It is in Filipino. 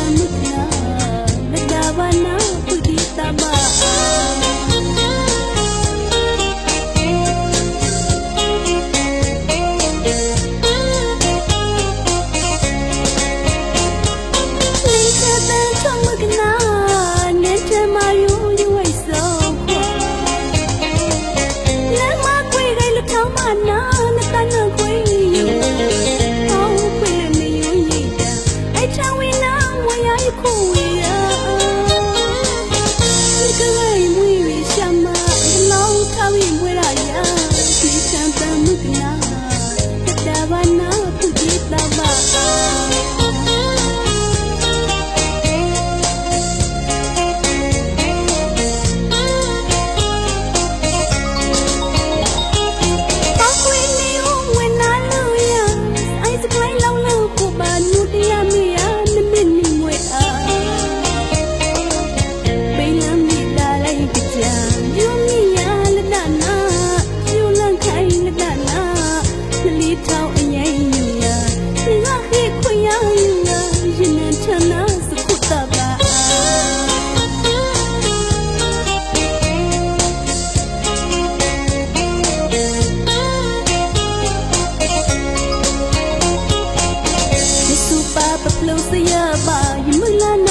I'm जमाना तुझे दवा dapat lang saya bayan mula